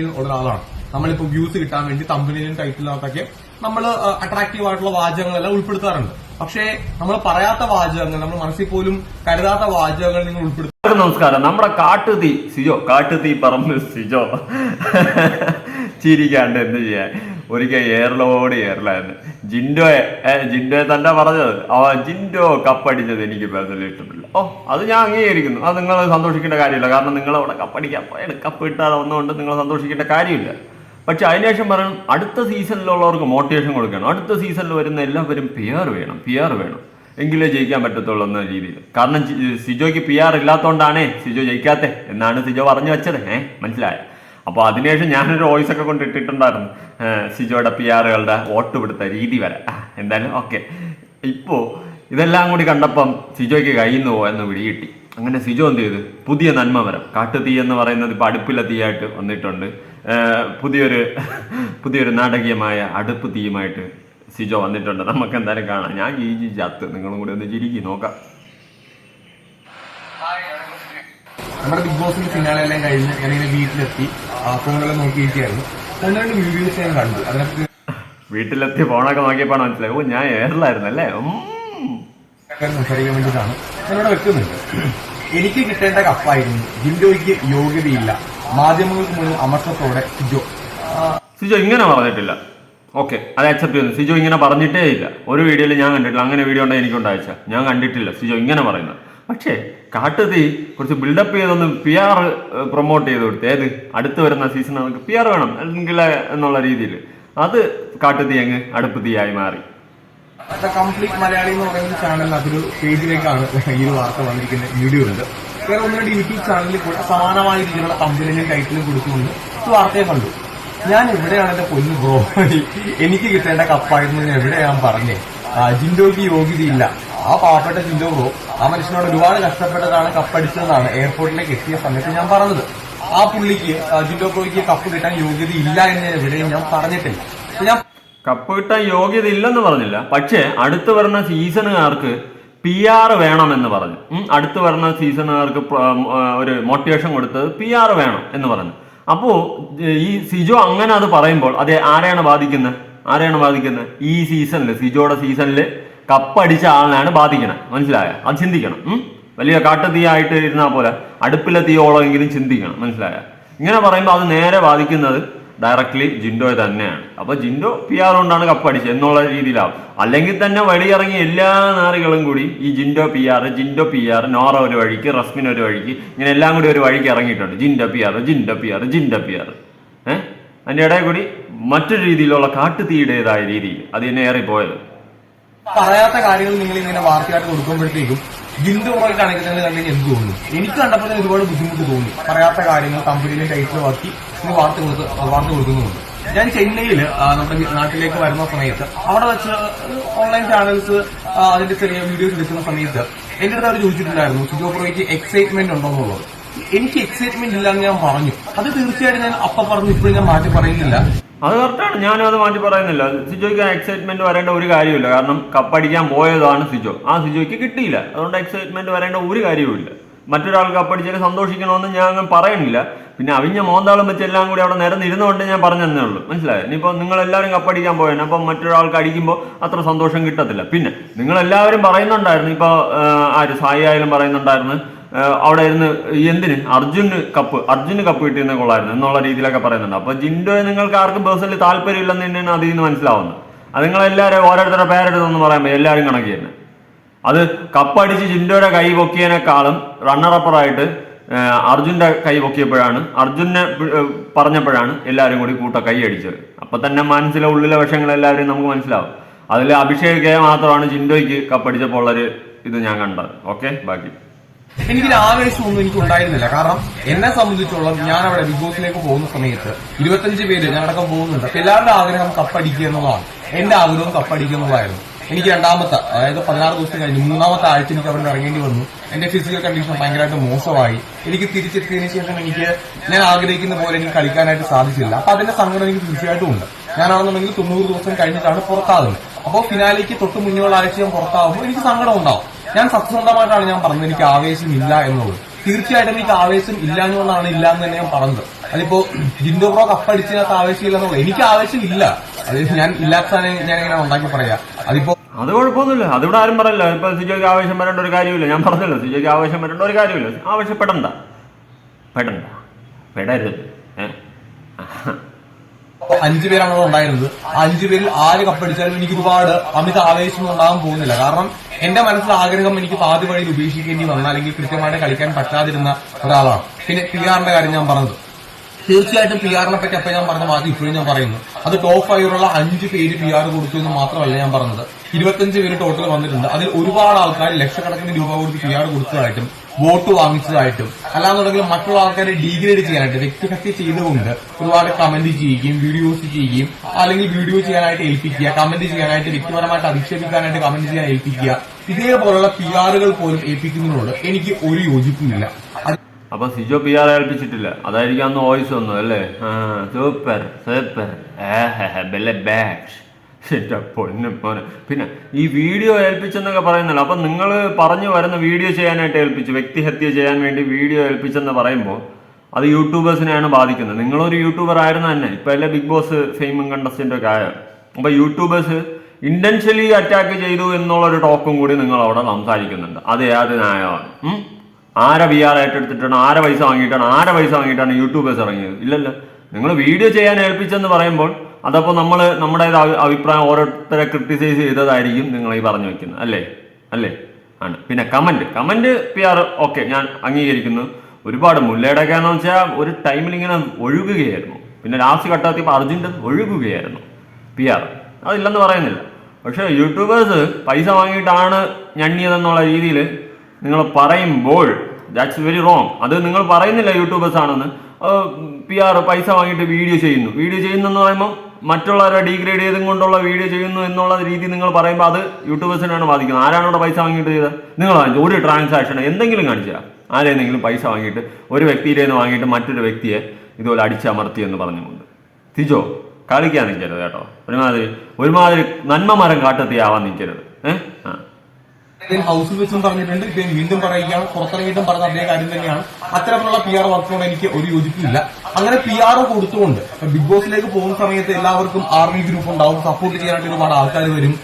ഉള്ള ഒരാളാണ് നമ്മളിപ്പോ വ്യൂസ് കിട്ടാൻ വേണ്ടി തമ്പനിയിലും ടൈറ്റിലിനകത്തൊക്കെ നമ്മൾ അട്രാക്റ്റീവ് ആയിട്ടുള്ള വാചകങ്ങളെല്ലാം ഉൾപ്പെടുത്താറുണ്ട്. പക്ഷേ നമ്മൾ പറയാത്ത വാചകങ്ങൾ നമ്മൾ മനസ്സിൽ പോലും കരുതാത്ത വാചകങ്ങൾ നിങ്ങൾ ഉൾപ്പെടുത്തും നമസ്കാരം. നമ്മുടെ കാട്ടുതീ സിജോ കാട്ടുതീ പറമ്പ് സിജോ. ചിരിക്കാണ്ട് എന്ത് ചെയ്യാൻ? ഒരിക്കൽ ഏറലോട് ഏറലായിരുന്നു ജിൻഡോയെ ജിൻഡോയെ തന്നെ പറഞ്ഞത്? ആ ജിൻഡോ കപ്പടിച്ചത് എനിക്ക് പേഴ്സണലി ഇഷ്ടപ്പെട്ടില്ല. ഓ അത് ഞാൻ അംഗീകരിക്കുന്നു. അത് നിങ്ങൾ സന്തോഷിക്കേണ്ട കാര്യമില്ല. കാരണം നിങ്ങൾ അവിടെ കപ്പടിക്കാൻ പോയത് കപ്പ് കിട്ടാതെ വന്നുകൊണ്ട് നിങ്ങൾ സന്തോഷിക്കേണ്ട കാര്യമില്ല. പക്ഷെ അതിനുശേഷം പറയണം അടുത്ത സീസണിലുള്ളവർക്ക് മോട്ടിവേഷൻ കൊടുക്കണം. അടുത്ത സീസണിൽ വരുന്ന എല്ലാവരും പി ആർ വേണം പി ആർ വേണം. എങ്കിലേ ജയിക്കാൻ പറ്റത്തുള്ളൂ എന്ന രീതിയിൽ. കാരണം സിജോയ്ക്ക് പി ആർ ഇല്ലാത്തതുകൊണ്ടാണേ സിജോ ജയിക്കാത്തേ എന്നാണ് സിജോ പറഞ്ഞു വെച്ചത്. ഏഹ് മനസ്സിലായ? അപ്പോൾ അതിനുശേഷം ഞാനൊരു വോയിസ് ഒക്കെ കൊണ്ട് ഇട്ടിട്ടുണ്ടായിരുന്നു. സിജോയുടെ പി ആറുകളുടെ വോട്ട് പിടുത്ത രീതി വരെ. എന്തായാലും ഓക്കെ ഇപ്പോൾ ഇതെല്ലാം കൂടി കണ്ടപ്പം സിജോയ്ക്ക് കഴിയുന്നു എന്ന് പിടികിട്ടി അങ്ങനെ സിജോ എന്ത് ചെയ്തു? പുതിയ നന്മ മരം കാട്ടുതീ എന്ന് പറയുന്നത് ഇപ്പോൾ അടുപ്പിലെ തീയായിട്ട് വന്നിട്ടുണ്ട്. പുതിയൊരു പുതിയൊരു നാടകീയമായ അടുപ്പ് തീയുമായിട്ട് സിജോ വന്നിട്ടുണ്ട്. നമുക്ക് എന്തായാലും കാണാം. ഞാൻ ഈ ചത്ത്. നിങ്ങളും കൂടി ഒന്ന് ചിരിക്കി നോക്കാം. നമ്മുടെ ബിഗ് ബോസിന്റെ ഫിനാലെ എല്ലാം കഴിഞ്ഞ് ഞാനിങ്ങനെ വീട്ടിലെത്തി ഫോണുകളെ ഫോണെല്ലാം നോക്കിയിരിക്കുകയായിരുന്നു ഒന്ന് രണ്ട് വീഡിയോസ് ഞാൻ കണ്ടു. അതിനകത്ത് വീട്ടിലെത്തി ഫോണൊക്കെ നോക്കിയപ്പോൾ മനസ്സിലായി ഓ ഞാൻ എയറിലായിരുന്നു അല്ലേ? സംസാരിക്കാൻ വേണ്ടിയിട്ടാണ്. ഞാനിവിടെ വെക്കുന്നുണ്ട്. എനിക്ക് കിട്ടേണ്ട കപ്പായിരുന്നു. ജിൻഡോയ്ക്ക് യോഗ്യതയില്ല. മാധ്യമങ്ങൾക്ക് മുന്നിൽ അമർഷത്തോടെ സിജോ. സിജോ ഇങ്ങനെ പറഞ്ഞിട്ടില്ല. ഓക്കെ അത് അക്സെപ്റ്റ് ചെയ്യുന്നു. സിജോ ഇങ്ങനെ പറഞ്ഞിട്ടേ ഇല്ല ഒരു വീഡിയോയിൽ ഞാൻ കണ്ടിട്ടില്ല. അങ്ങനെ വീഡിയോ ഉണ്ടെങ്കിൽ എനിക്കുണ്ടായിച്ച ഞാൻ കണ്ടിട്ടില്ല. സിജോ ഇങ്ങനെ പറയുന്നത്. പക്ഷേ കാട്ടുതീ കുറച്ച് ബിൽഡപ്പ് ചെയ്തൊന്ന് പി ആർ പ്രൊമോട്ട് ചെയ്ത് കൊടുത്തു. ഏത്? അടുത്ത് വരുന്ന സീസൺ നമുക്ക് പി ആർ വേണം അല്ലെങ്കിൽ എന്നുള്ള രീതിയിൽ. അത് കാട്ടുതീ അങ്ങ് അടുപ്പ് തീയായി മാറി. കംപ്ലീറ്റ് മലയാളി എന്ന് പറയുന്ന ചാനലിൽ അതൊരു പേജിലേക്കാണ് ഈ ഒരു വാർത്ത വന്നിരിക്കുന്ന വീഡിയോ ഉണ്ട് വേറെ ഒന്ന് രണ്ട് യൂട്യൂബ് ചാനലിൽ കൂടെ സമാനമായ രീതിയിലുള്ള കമ്പനിയും ടൈറ്റിലും കൊടുത്തുകൊണ്ട് വാർത്തയെ കണ്ടു. ഞാൻ എവിടെയാണ് എന്റെ പൊന്നു ബ്രോ എനിക്ക് കിട്ടേണ്ട കപ്പായിരുന്നു ഞാൻ എവിടെ ഞാൻ പറഞ്ഞേ? ജിൻഡോക്ക് യോഗ്യതയില്ല. ആ പാവപ്പെട്ട ബ്രോ ആ മനുഷ്യനോട് ഒരുപാട് കഷ്ടപ്പെട്ടതാണ് കപ്പടിച്ചതെന്നാണ് എയർപോർട്ടിലേക്ക് എത്തിയ സമയത്ത് ഞാൻ പറഞ്ഞത്. ആ പുള്ളിക്ക് ആ, ജിൻഡോ ബ്രോയ്ക്ക് കപ്പ് കിട്ടാൻ യോഗ്യത ഇല്ല എവിടെയും ഞാൻ പറഞ്ഞിട്ടില്ല. ഞാൻ കപ്പ് കിട്ടാൻ യോഗ്യത ഇല്ലെന്ന് പറഞ്ഞില്ല. പക്ഷേ അടുത്ത് വരുന്ന സീസണുകാർക്ക് പി ആർ വേണമെന്ന് പറഞ്ഞു. അടുത്ത് വരുന്ന സീസണുകാർക്ക് ഒരു മോട്ടിവേഷൻ കൊടുത്തത് പി ആർ വേണം എന്ന് പറഞ്ഞു. അപ്പോൾ ഈ സിജോ അങ്ങനെ അത് പറയുമ്പോൾ അതെ ആരെയാണ് ബാധിക്കുന്നത്? ആരെയാണ് ബാധിക്കുന്നത്? ഈ സീസണിൽ സിജോയുടെ സീസണിൽ കപ്പടിച്ച ആളിനാണ് ബാധിക്കണേ മനസ്സിലായ? അത് ചിന്തിക്കണം? വലിയ കാട്ടുതീയായിട്ട് ഇരുന്നാൽ പോലെ അടുപ്പിലെ തീയോളമെങ്കിലും ചിന്തിക്കണം. മനസ്സിലായ? ഇങ്ങനെ പറയുമ്പോൾ അത് നേരെ ബാധിക്കുന്നത് ഡയറക്ട്ലി ജിൻഡോയെ തന്നെയാണ്. അപ്പൊ ജിൻഡോ പി ആർ കൊണ്ടാണ് കപ്പടിച്ചത് എന്നുള്ള രീതിയിലാവും. അല്ലെങ്കിൽ തന്നെ വഴിയിറങ്ങി എല്ലാ നാറികളും കൂടി ഈ Jinto P R Jinto P R Nora ഒരു വഴിക്ക് റസ്മിൻ ഒരു വഴിക്ക് ഇങ്ങനെ എല്ലാം കൂടി ഒരു വഴിക്ക് ഇറങ്ങിയിട്ടുണ്ട്. Jinto P R Jinto P R Jinto P R ഏഹ് അതിന്റെ ഇടയിൽ കൂടി മറ്റൊരു രീതിയിലുള്ള കാട്ടുതീയുടേതായ രീതിയിൽ അത് തന്നെ ഏറിപ്പോയത്. പറയാത്ത കാര്യങ്ങൾ നിങ്ങൾ ഇങ്ങനെ വാർത്തയായിട്ട് കൊടുക്കുമ്പോഴത്തേക്കും ജിന്ദു കുറേ കാണിക്കുന്നത് കണ്ടെങ്കിൽ എന്ത് തോന്നുന്നു? എനിക്ക് കണ്ടപ്പോൾ ഒരുപാട് ബുദ്ധിമുട്ട് തോന്നി. പറയാത്ത കാര്യങ്ങൾ കമ്പനിയിലെ ടൈറ്റിൽ ഇങ്ങനെ വാർത്ത കൊടുത്ത് വാർത്ത കൊടുക്കുന്നുണ്ട് ഞാൻ ചെന്നൈയിൽ നമ്മുടെ നാട്ടിലേക്ക് വരുന്ന സമയത്ത് അവിടെ വെച്ച് ഓൺലൈൻ ചാനൽസ് അതിന്റെ ചെറിയ വീഡിയോസ് എടുക്കുന്ന സമയത്ത് എന്റെ അടുത്ത് അവർ ചോദിച്ചിട്ടുണ്ടായിരുന്നു സുജോ പ്രോയ്ക്ക് എക്സൈറ്റ്മെന്റ് ഉണ്ടോ എന്നുള്ളത്? എനിക്ക് എക്സൈറ്റ്മെന്റ് ഇല്ലാന്ന് ഞാൻ പറഞ്ഞു. അത് തീർച്ചയായിട്ടും ഞാൻ അപ്പ പറഞ്ഞു ഇപ്പോഴും ഞാൻ മാറ്റി പറയുന്നില്ല. അത് കറക്റ്റാണ് ഞാനും അത് മാറ്റി പറയുന്നില്ല. സിജോയ്ക്ക് എക്സൈറ്റ്മെന്റ് വരേണ്ട ഒരു കാര്യമില്ല കാരണം കപ്പടിക്കാൻ പോയതാണ് സിജോ. ആ സിജോയ്ക്ക് കിട്ടിയില്ല. അതുകൊണ്ട് എക്സൈറ്റ്മെന്റ് വരേണ്ട ഒരു കാര്യവുമില്ല. മറ്റൊരാൾ കപ്പടിച്ചാൽ സന്തോഷിക്കണമെന്ന് ഞാൻ അങ്ങനെ പറയുന്നില്ല. പിന്നെ അവിഞ്ഞ മോന്താളം വെച്ച് എല്ലാം കൂടി അവിടെ നിരന്നിരുന്നുകൊണ്ട് ഞാൻ പറഞ്ഞതന്നേ ഉള്ളൂ. മനസ്സിലായോ? ഇനിയിപ്പോൾ നിങ്ങൾ എല്ലാവരും കപ്പടിക്കാൻ പോയാണ്. അപ്പം മറ്റൊരാൾക്ക് അടിക്കുമ്പോൾ അത്ര സന്തോഷം കിട്ടത്തില്ല. പിന്നെ നിങ്ങൾ എല്ലാവരും പറയുന്നുണ്ടായിരുന്നു ഇപ്പോൾ ആര് സായി ആയാലും പറയുന്നുണ്ടായിരുന്നു. അവിടെ ഇരുന്ന് എന്തിന്? അർജുന് കപ്പ് അർജുന് കപ്പ് കിട്ടിയെന്ന് കൊള്ളായിരുന്നു എന്നുള്ള രീതിയിലൊക്കെ പറയുന്നുണ്ട്. അപ്പൊ ജിൻഡോയെ നിങ്ങൾക്ക് ആർക്കും പേഴ്സണലി താല്പര്യമില്ലെന്ന് തന്നെയാണ് അതിൽ നിന്ന് മനസ്സിലാവുന്നത്. അത് നിങ്ങൾ എല്ലാവരും ഓരോരുത്തരുടെ പേരെടുത്തെന്ന് പറയുമ്പോൾ എല്ലാവരും കണക്കി തന്നെ അത് കപ്പടിച്ച് ജിൻഡോയുടെ കൈ പൊക്കിയതിനേക്കാളും റണ്ണറപ്പറായിട്ട് അർജുന്റെ കൈ പൊക്കിയപ്പോഴാണ് അർജുനെ പറഞ്ഞപ്പോഴാണ് എല്ലാവരും കൂടി കൂട്ട കൈ അടിച്ചത്. അപ്പൊ തന്നെ മനസ്സിലെ ഉള്ളിലെ വശങ്ങൾ എല്ലാവരും നമുക്ക് മനസ്സിലാവും. അതിൽ അഭിഷേക് മാത്രമാണ് ജിൻഡോയ്ക്ക് കപ്പടിച്ചപ്പോൾ ഉള്ളൊരു ഇത് ഞാൻ കണ്ടത്. ഓക്കെ ബാക്കി. എനിക്കൊരു ആവേശമൊന്നും എനിക്ക് ഉണ്ടായിരുന്നില്ല കാരണം എന്നെ സംബന്ധിച്ചോളം ഞാൻ അവിടെ ബിഗ് ബോസിലേക്ക് പോകുന്ന സമയത്ത് ഇരുപത്തഞ്ച് പേര് ഞാനടക്കം പോകുന്നുണ്ട്. അപ്പൊ എല്ലാവരുടെ ആഗ്രഹം കപ്പടിക്കുക എന്നുള്ളതാണ്. എന്റെ ആഗ്രഹം കപ്പടിക്കുക എന്നുള്ളതായിരുന്നു. എനിക്ക് രണ്ടാമത്തെ അതായത് പതിനാറ് ദിവസം കഴിഞ്ഞ് മൂന്നാമത്തെ ആഴ്ച എനിക്ക് അവിടെ ഇറങ്ങേണ്ടി വന്നു. എന്റെ ഫിസിക്കൽ കണ്ടീഷൻ ഭയങ്കരമായിട്ട് മോശമായി. എനിക്ക് തിരിച്ചെത്തിയതിനു ശേഷം എനിക്ക് ഞാൻ ആഗ്രഹിക്കുന്ന പോലെ എനിക്ക് കളിക്കാനായിട്ട് സാധിച്ചില്ല. അപ്പൊ അതിന്റെ സങ്കടം എനിക്ക് തീർച്ചയായിട്ടും ഉണ്ട്. ഞാനാണെന്നുണ്ടെങ്കിൽ തൊണ്ണൂറ് ദിവസം കഴിഞ്ഞിട്ടാണ് പുറത്താകുന്നത്. അപ്പോൾ ഫിനാലിക്ക് തൊട്ട് മുന്നിലുള്ള ആഴ്ച ഞാൻ പുറത്താകുമ്പോൾ എനിക്ക് സങ്കടം ഉണ്ടാവും. ഞാൻ സത്യസന്ധമായിട്ടാണ് ഞാൻ പറഞ്ഞത്. എനിക്ക് ആവേശം ഇല്ല എന്നുള്ളത്. തീർച്ചയായിട്ടും എനിക്ക് ആവേശം ഇല്ല എന്നുള്ളതാണ് ഇല്ല എന്ന് തന്നെ ഞാൻ പറഞ്ഞത്. അതിപ്പോ ജിൻഡോ ബ്രോ കപ്പടിച്ചതിനകത്ത് ആവേശമില്ല എന്നുള്ളത്. എനിക്ക് ആവേശം ഇല്ല. അത് ഞാൻ ഇല്ലാത്ത സാധനം ഞാൻ ഇങ്ങനെ ഉണ്ടാക്കി പറയാ. അതിപ്പോ അത് കുഴപ്പമൊന്നുമില്ല. അതിവിടെ ആരും പറയില്ല. ഇപ്പൊ സിജോയ്ക്ക് ആവശ്യം വരേണ്ട ഒരു കാര്യമില്ല. ഞാൻ പറഞ്ഞല്ലോ സിജോയ്ക്ക് ആവശ്യം വരേണ്ട ഒരു കാര്യമില്ല. ആവശ്യപ്പെടണ്ട. പെടണ്ട. പെടരുത്. അഞ്ചു പേരാണ് ഉണ്ടായിരുന്നത്. ആ അഞ്ചു പേരിൽ ആര് കപ്പടിച്ചാലും എനിക്ക് ഒരുപാട് അമിത ആവേശമൊന്നും ഉണ്ടാകാൻ പോകുന്നില്ല. കാരണം എന്റെ മനസ്സിൽ ആഗ്രഹം എനിക്ക് പാതി വഴിയിൽ ഉപേക്ഷിക്കേണ്ടി വന്ന അല്ലെങ്കിൽ കൃത്യമായിട്ട് കളിക്കാൻ പറ്റാതിരുന്ന ഒരാളാണ്. പിന്നെ പി കാര്യം ഞാൻ പറഞ്ഞത്. തീർച്ചയായിട്ടും പി ആറിനെ പറ്റി അപ്പൊ ഞാൻ പറഞ്ഞ വാക്ക് ഇപ്പോഴും ഞാൻ പറയുന്നു. അത് ടോപ്പ് ഫൈവിലുള്ള അഞ്ച് പേര് പി ആർ കൊടുത്തു എന്ന് മാത്രമല്ല ഞാൻ പറഞ്ഞത്. ഇരുപത്തഞ്ച് പേര് ടോട്ടൽ വന്നിട്ടുണ്ട്. അതിൽ ഒരുപാട് ആൾക്കാർ ലക്ഷക്കണക്കിന് രൂപ കൊടുത്ത് പി ആർ കൊടുത്തതായിട്ടും വോട്ട് വാങ്ങിച്ചതായിട്ടും അല്ലാന്നുണ്ടെങ്കിൽ മറ്റുള്ള ആൾക്കാരെ ഡീഗ്രേഡ് ചെയ്യാനായിട്ട് വ്യക്തിഹത്യ ചെയ്തുകൊണ്ട് ഒരുപാട് കമന്റ് ചെയ്യുകയും വീഡിയോസ് ചെയ്യുകയും അല്ലെങ്കിൽ വീഡിയോ ചെയ്യാനായിട്ട് ഏൽപ്പിക്കുക കമന്റ് ചെയ്യാനായിട്ട് വ്യക്തിപരമായിട്ട് അധിക്ഷേപിക്കാനായിട്ട് കമന്റ് ചെയ്യാൻ ഏൽപ്പിക്കുക ഇതേപോലുള്ള പി ആറുകൾ പോലും ഏൽപ്പിക്കുന്നതിനോട് എനിക്ക് ഒരു യോജിപ്പുമില്ല. അപ്പൊ സിജോ പി ആർ ഏൽപ്പിച്ചിട്ടില്ല. അതായിരിക്കും അന്ന് വോയിസ് വന്നു അല്ലേ? സൂപ്പർ സൂപ്പർ ബെല്ലെ പൊന്നു മോനെ. പിന്നെ ഈ വീഡിയോ ഏൽപ്പിച്ചെന്നൊക്കെ പറയുന്നല്ലോ അപ്പൊ നിങ്ങൾ പറഞ്ഞു വരുന്ന വീഡിയോ ചെയ്യാനായിട്ട് ഏൽപ്പിച്ചു. വ്യക്തിഹത്യ ചെയ്യാൻ വേണ്ടി വീഡിയോ ഏൽപ്പിച്ചെന്ന് പറയുമ്പോൾ അത് യൂട്യൂബേഴ്സിനെയാണ് ബാധിക്കുന്നത്. നിങ്ങളൊരു യൂട്യൂബർ ആയിരുന്നു തന്നെ. ഇപ്പൊ അല്ലേ ബിഗ് ബോസ് ഫെയിമും കണ്ടസ്റ്റന്റ് ഒക്കെ ആയോ. അപ്പൊ യൂട്യൂബേഴ്സ് ഇന്റൻഷ്യലി അറ്റാക്ക് ചെയ്തു എന്നുള്ള ഒരു ടോക്കും കൂടി നിങ്ങൾ അവിടെ സംസാരിക്കുന്നുണ്ട്. അത് ഏത് ന്യായമാണ്? ആരെ വി ആർ ഏറ്റെടുത്തിട്ടാണ് ആരെ പൈസ വാങ്ങിയിട്ടാണ് ആരെ പൈസ വാങ്ങിയിട്ടാണ് യൂട്യൂബേഴ്സ് ഇറങ്ങിയത്? ഇല്ലല്ലോ. നിങ്ങൾ വീഡിയോ ചെയ്യാൻ ഏൽപ്പിച്ചെന്ന് പറയുമ്പോൾ അതപ്പോൾ നമ്മൾ നമ്മുടെ അഭി- അഭിപ്രായം ഓരോരുത്തരെ ക്രിട്ടിസൈസ് ചെയ്തതായിരിക്കും നിങ്ങൾ ഈ പറഞ്ഞു വെക്കുന്നത്. അല്ലേ? അല്ലേ? ആണ്. പിന്നെ comment comment P R okay ഞാൻ അംഗീകരിക്കുന്നു. ഒരുപാട് മുല്ലയുടെയൊക്കെ എന്ന് വെച്ചാൽ ഒരു ടൈമിൽ ഇങ്ങനെ ഒഴുകുകയായിരുന്നു. പിന്നെ ലാസ്റ്റ് ഘട്ടത്തിൽ അർജുന്റെ ഒഴുകുകയായിരുന്നു പി ആർ അതില്ലെന്ന് പറയുന്നില്ല. പക്ഷേ യൂട്യൂബേഴ്സ് പൈസ വാങ്ങിയിട്ടാണ് ഞണ്ണിയതെന്നുള്ള രീതിയിൽ നിങ്ങൾ പറയുമ്പോൾ ദാറ്റ്സ് വെരി റോങ് അത് നിങ്ങൾ പറയുന്നില്ല യൂട്യൂബേഴ്സ് ആണെന്ന്. പി ആർ പൈസ വാങ്ങിയിട്ട് വീഡിയോ ചെയ്യുന്നു. വീഡിയോ ചെയ്യുന്നു എന്ന് പറയുമ്പോൾ മറ്റുള്ളവരെ ഡീഗ്രേഡ് ചെയ്തും കൊണ്ടുള്ള വീഡിയോ ചെയ്യുന്നു എന്നുള്ള രീതി നിങ്ങൾ പറയുമ്പോൾ അത് യൂട്യൂബേഴ്സിനാണ് ബാധിക്കുന്നത്. ആരാണ് ഇവിടെ പൈസ വാങ്ങിയിട്ട് ചെയ്തത്? നിങ്ങൾ ഒരു ട്രാൻസാക്ഷൻ എന്തെങ്കിലും കാണിച്ചാൽ ആരെന്തെങ്കിലും പൈസ വാങ്ങിയിട്ട് ഒരു വ്യക്തിയുടെ നിന്ന് വാങ്ങിയിട്ട് മറ്റൊരു വ്യക്തിയെ ഇതുപോലെ അടിച്ചമർത്തി എന്ന് പറഞ്ഞുകൊണ്ട്. തിജോ കളിക്കാൻ നിൽക്കരുത് കേട്ടോ. ഒരുമാതിരി ഒരുമാതിരി നന്മ മരം കാട്ടെത്തിയാവാൻ നിൽക്കരുത്. ഏഹ് ഹൗസ് ഹൗസിൽ വെച്ചും പറഞ്ഞിട്ടുണ്ട്. ഇദ്ദേഹം വീണ്ടും പറയുകയാണ്. പുറത്തിറങ്ങിയിട്ടും പറഞ്ഞ അതേ കാര്യം തന്നെയാണ്. അത്തരത്തിലുള്ള പി ആർ വർക്കിനോട് എനിക്ക് ഒരു യോജിപ്പില്ല. അങ്ങനെ പി ആർ കൊടുത്തുകൊണ്ട് ബിഗ് ബോസിലേക്ക് പോകുന്ന സമയത്ത് എല്ലാവർക്കും ആർമി ഗ്രൂപ്പ് ഉണ്ടാവും. സപ്പോർട്ട് ചെയ്യാനായിട്ട് ഒരുപാട് ആൾക്കാർ വരും.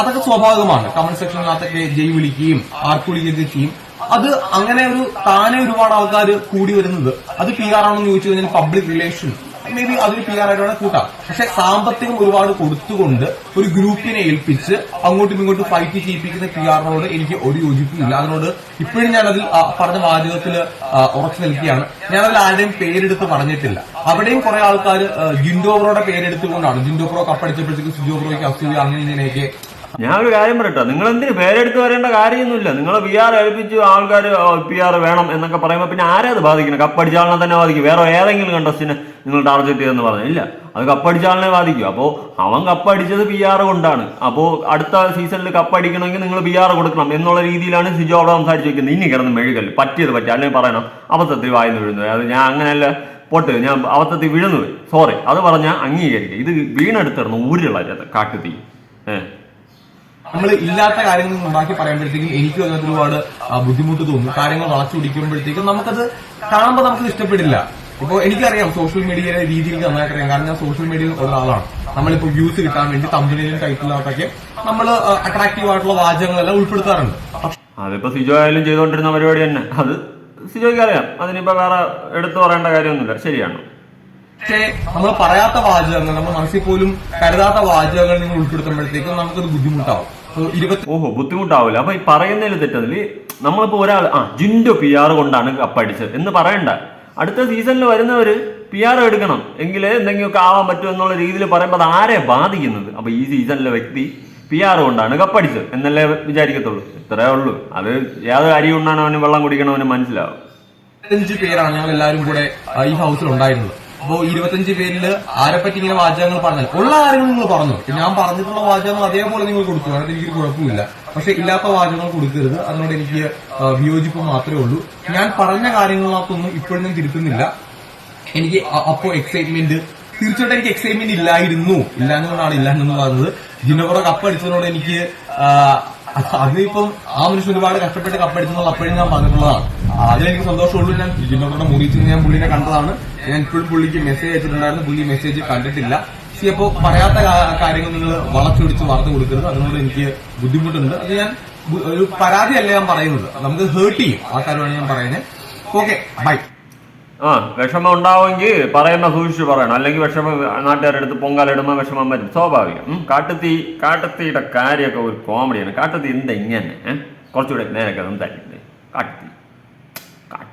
അതൊക്കെ സ്വാഭാവികമാണ്. കമന്റ് സെക്ഷനിനകത്തൊക്കെ ജയ് വിളിക്കുകയും ആർക്ക് വിളിക്കുകയൊക്കെ ചെയ്യും. അത് അങ്ങനെ ഒരു താനെ ഒരുപാട് ആൾക്കാർ കൂടി വരുന്നത്. അത് പി ആർ ആണെന്ന് ചോദിച്ചു കഴിഞ്ഞാൽ പബ്ലിക് റിലേഷൻ മേ ബി അതിന് പി ആർ ആയിട്ട് വേണേൽ കൂട്ടാം. പക്ഷെ സാമ്പത്തികം ഒരുപാട് കൊടുത്തുകൊണ്ട് ഒരു ഗ്രൂപ്പിനെ ഏൽപ്പിച്ച് അങ്ങോട്ടും ഇങ്ങോട്ടും ഫൈറ്റ് ചെയ്യിപ്പിക്കുന്ന പി ആറിനോട് എനിക്ക് ഒരു യോജിപ്പില്ല. അതിനോട് ഇപ്പോഴും ഞാൻ അതിൽ പറഞ്ഞ വാചകത്തിൽ ഉറച്ചു നിൽക്കുകയാണ്. ഞാനതിൽ ആരുടെയും പേരെടുത്ത് പറഞ്ഞിട്ടില്ല. അവിടെയും കുറെ ആൾക്കാർ ജിൻഡോബ്രോയുടെ പേരെടുത്തുകൊണ്ടാണ്. ജിൻഡോബ്രോ കപ്പടിച്ചപ്പോഴത്തേക്ക് സുജോബ്രോയ്ക്ക് അസൂയ അങ്ങനെ ഇങ്ങനെയൊക്കെ ഞാൻ ഒരു കാര്യം പറയട്ടെ. നിങ്ങൾ എന്തിന് പേരെടുത്ത് വരേണ്ട കാര്യമൊന്നുമില്ല. നിങ്ങൾ പി ആർ ഏൽപ്പിച്ചു ആൾക്കാർ പി ആർ വേണം എന്നൊക്കെ പറയുമ്പോൾ പിന്നെ ആരാ അത് ബാധിക്കുന്നത് കപ്പടിച്ചാളിനെ തന്നെ ബാധിക്കും. വേറെ ഏതെങ്കിലും കണ്ടസ്റ്റിനെ നിങ്ങൾ ടാർഗറ്റ് ചെയ്തെന്ന് പറഞ്ഞു ഇല്ല. അത് കപ്പടിച്ചാളിനെ ബാധിക്കും. അപ്പോൾ അവൻ കപ്പടിച്ചത് പി ആർ കൊണ്ടാണ്. അപ്പോൾ അടുത്ത സീസണിൽ കപ്പടിക്കണമെങ്കിൽ നിങ്ങൾ പി ആർ കൊടുക്കണം എന്നുള്ള രീതിയിലാണ് സിജോ അവിടെ സംസാരിച്ച് വെക്കുന്നത്. ഇനി കിടന്ന് മെഴുകൽ പറ്റിയത് പറ്റി. അല്ലെങ്കിൽ പറയണം അബദ്ധത്തിൽ വായിന്ന് വീഴുന്നത്. അത് ഞാൻ അങ്ങനെയല്ല പോട്ട് ഞാൻ അബദ്ധത്തിൽ വിഴുന്നു സോറി അത് പറഞ്ഞാൽ അംഗീകരിക്കുക. ഇത് വീണെടുത്തിടണം ഊരിലുള്ള കാട്ടുതീ. ഏഹ് നമ്മൾ ഇല്ലാത്ത കാര്യങ്ങൾ ഉണ്ടാക്കി പറയുമ്പോഴത്തേക്കും എനിക്കും അതിനകത്ത് ഒരുപാട് ബുദ്ധിമുട്ട് തോന്നും. കാര്യങ്ങൾ വളച്ചു പിടിക്കുമ്പോഴത്തേക്കും നമുക്കത് കാണുമ്പോൾ നമുക്ക് ഇഷ്ടപ്പെടില്ല. ഇപ്പോൾ എനിക്കറിയാം സോഷ്യൽ മീഡിയയിലെ രീതിയിൽ നന്നായിട്ട് അറിയാം കാരണം ഞാൻ സോഷ്യൽ മീഡിയയിൽ ആളാണ് നമ്മളിപ്പോൾ വ്യൂസ് കിട്ടാൻ വേണ്ടി തമ്പനിയിലും ടൈറ്റിലൊക്കെ നമ്മൾ അട്രാക്റ്റീവ് ആയിട്ടുള്ള വാചകങ്ങളെല്ലാം ഉൾപ്പെടുത്താറുണ്ട്. അതിപ്പോ സിജോ ആയാലും ചെയ്തുകൊണ്ടിരുന്ന പരിപാടി തന്നെ. അത് സിജോയ്ക്ക് അറിയാം. അതിനിപ്പോ വേറെ എടുത്തു പറയേണ്ട കാര്യമൊന്നുമില്ല. ശരിയാണ്. പക്ഷേ നമ്മൾ പറയാത്ത വാചകങ്ങൾ നമ്മൾ മനസ്സിൽ പോലും കരുതാത്ത വാചകങ്ങൾ നിങ്ങൾ ഉൾപ്പെടുത്തുമ്പോഴത്തേക്കും നമുക്കത് ബുദ്ധിമുട്ടാവും. ഓഹോ ബുദ്ധിമുട്ടാവില്ല. അപ്പൊ ഈ പറയുന്നതിൽ തെറ്റതിൽ നമ്മളിപ്പോ ഒരാൾ ആ ജിൻഡോ പി ആർ കൊണ്ടാണ് കപ്പടിച്ചത് എന്ന് പറയണ്ട. അടുത്ത സീസണിൽ വരുന്നവര് പി ആർ എടുക്കണം. എങ്കിലേ എന്തെങ്കിലുമൊക്കെ ആവാൻ പറ്റും എന്നുള്ള രീതിയിൽ പറയുമ്പോൾ അത് ആരെ ബാധിക്കുന്നത്? അപ്പൊ ഈ സീസണിലെ വ്യക്തി പി ആർ കൊണ്ടാണ് കപ്പടിച്ചത് എന്നല്ലേ വിചാരിക്കത്തുള്ളൂ. ഇത്രേ ഉള്ളൂ. അത് യാതൊരു അരി കൊണ്ടാണ് അവന് വെള്ളം കുടിക്കണവന് മനസ്സിലാവും. പേരാണ് ഞങ്ങൾ എല്ലാവരും കൂടെ ഈ ഹൗസിൽ ഉണ്ടായിരുന്നത്. അപ്പോ ഇരുപത്തഞ്ച് പേരിൽ ആരെപ്പറ്റി ഇങ്ങനെ വാചകങ്ങൾ പറഞ്ഞാൽ ഉള്ള കാര്യങ്ങൾ നിങ്ങൾ പറഞ്ഞു. ഞാൻ പറഞ്ഞിട്ടുള്ള വാചകങ്ങൾ അതേപോലെ നിങ്ങൾ കൊടുത്തു. അതിന് എനിക്കൊരു കുഴപ്പമില്ല. പക്ഷെ ഇല്ലാത്ത വാചകങ്ങൾ കൊടുക്കരുത്. അതിനോട് എനിക്ക് വിയോജിപ്പ് മാത്രമേ ഉള്ളൂ. ഞാൻ പറഞ്ഞ കാര്യങ്ങളിനകത്തൊന്നും ഇപ്പോഴും തിരുത്തുന്നില്ല. എനിക്ക് അപ്പോ എക്സൈറ്റ്മെന്റ് തീർച്ചയായിട്ടും എനിക്ക് എക്സൈറ്റ്മെന്റ് ഇല്ലായിരുന്നു. ഇല്ല എന്ന് പറഞ്ഞത്. ജിനോറ കപ്പടിച്ചതിനോട് എനിക്ക് ആ, അതിനിപ്പം ആ മനുഷ്യൻ ഒരുപാട് കഷ്ടപ്പെട്ട് കപ്പടിച്ചെന്നുള്ള അപ്പോഴും ഞാൻ പറഞ്ഞിട്ടുള്ളതാണ്. അതിലെനിക്ക് സന്തോഷമുള്ളൂ. ഞാൻ ജിന്നോടെ മുറിച്ച് ഞാൻ പുള്ളിനെ കണ്ടതാണ്. ഞാൻ ഇപ്പോഴും പുള്ളിക്ക് മെസ്സേജ് അയച്ചിട്ടുണ്ടായിരുന്നു പുള്ളി മെസ്സേജ് കണ്ടിട്ടില്ല. സി അപ്പോ പറയാത്ത കാര്യങ്ങൾ നിങ്ങൾ വളച്ചൊടിച്ച് വാർത്ത കൊടുക്കരുത്. അതിനോട് എനിക്ക് ബുദ്ധിമുട്ടുണ്ട്. അത് ഞാൻ ഒരു പരാതിയല്ല ഞാൻ പറയുന്നത്. നമുക്ക് ഹേർട്ട് ചെയ്യും. ആ ഞാൻ പറയുന്നത്. ഓക്കെ ബൈ ആ വിഷമം ഉണ്ടാവുമെങ്കിൽ പറയുന്ന സൂക്ഷിച്ച് പറയണം. അല്ലെങ്കിൽ വിഷമം നാട്ടുകാരുടെ അടുത്ത് പൊങ്കാലിടുമ്പോൾ വിഷമം വരും. സ്വാഭാവികം. കാട്ടുത്തി കാട്ടുത്തിയുടെ കാര്യമൊക്കെ ഒരു കോമഡിയാണ് കാട്ടുത്തി എന്താ ഇങ്ങനെ? കുറച്ചുകൂടെ നേരൊക്കെ സംസാരിക്കുന്നത് കാട്ടുതീ.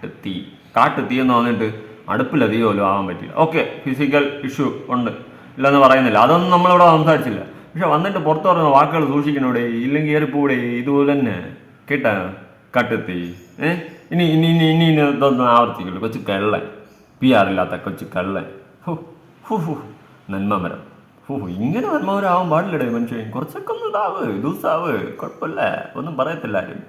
കാട്ടുതീ. കാട്ടുതീ എന്ന് പറഞ്ഞിട്ട് അടുപ്പിലധികം പോലും ആവാൻ പറ്റില്ല ഓക്കെ ഫിസിക്കൽ ഇഷ്യൂ ഉണ്ട്. ഇല്ലെന്ന് പറയുന്നില്ല. അതൊന്നും നമ്മളിവിടെ സംസാരിച്ചില്ല. പക്ഷെ വന്നിട്ട് പുറത്തു പറഞ്ഞ വാക്കുകൾ സൂക്ഷിക്കണോടെ ഇല്ലെങ്കിൽ ഏറിപ്പൂടെ ഇതുപോലെ തന്നെ കേട്ടാ? കട്ടെത്തി ഏ? ഇനി ഇനി ഇനി ഇനി ഇനി ഇതൊന്നും ആവർത്തിക്കില്ല. കൊച്ചു കള്ളൻ. പി ആറില്ലാത്ത കൊച്ചു കള്ളൻ. ഹു ഹു ഹോ. നന്മമരം ഹോ ഇങ്ങനെ നന്മമരാവാൻ പാടില്ലടേ മനുഷ്യൻ. കുറച്ചൊക്കെ ഒന്ന് ഇതാവ് ദിവസാവ് കുഴപ്പമില്ല. ഒന്നും പറയത്തില്ല ആരും.